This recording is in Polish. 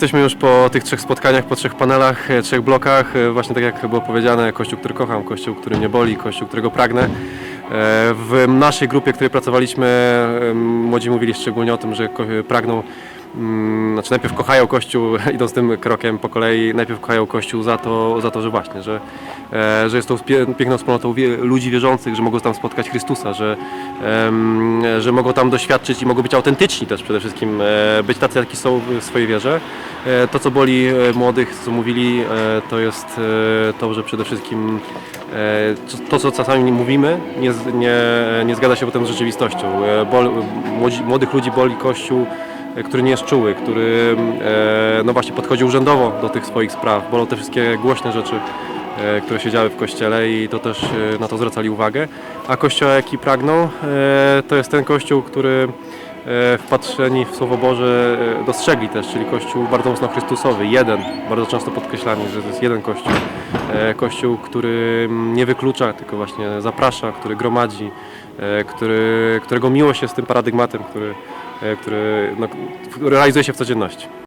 Jesteśmy już po tych trzech spotkaniach, po trzech panelach, e, trzech blokach. E, Właśnie tak jak było powiedziane, kościół, który kocham, kościół, który mnie boli, kościół, którego pragnę. E, W naszej grupie, w której pracowaliśmy, młodzi mówili szczególnie o tym, że pragną, znaczy najpierw kochają Kościół, idąc tym krokiem po kolei, najpierw kochają Kościół za to, za to że właśnie, że, e, że jest pie- piękną wspólnotą ludzi wierzących, że mogą tam spotkać Chrystusa, że, że mogą tam doświadczyć i mogą być autentyczni też przede wszystkim, e, być tacy, jaki są w swojej wierze. E, To, co boli młodych, co mówili, to jest to, że przede wszystkim to, co czasami mówimy, nie, nie, nie zgadza się potem z rzeczywistością. Bol, młodych ludzi boli Kościół, który nie jest czuły, który e, no właśnie podchodzi urzędowo do tych swoich spraw. Bolą te wszystkie głośne rzeczy, e, które się działy w Kościele i to też e, na to zwracali uwagę. A Kościół, jaki pragną, e, to jest ten Kościół, który e, wpatrzeni w Słowo Boże e, dostrzegli też, czyli Kościół bardzo mocno Chrystusowy, jeden, bardzo często podkreślany, że to jest jeden Kościół. E, Kościół, który mm, nie wyklucza, tylko właśnie zaprasza, który gromadzi, e, który, którego miłość jest tym paradygmatem, który, e, który no, realizuje się w codzienności.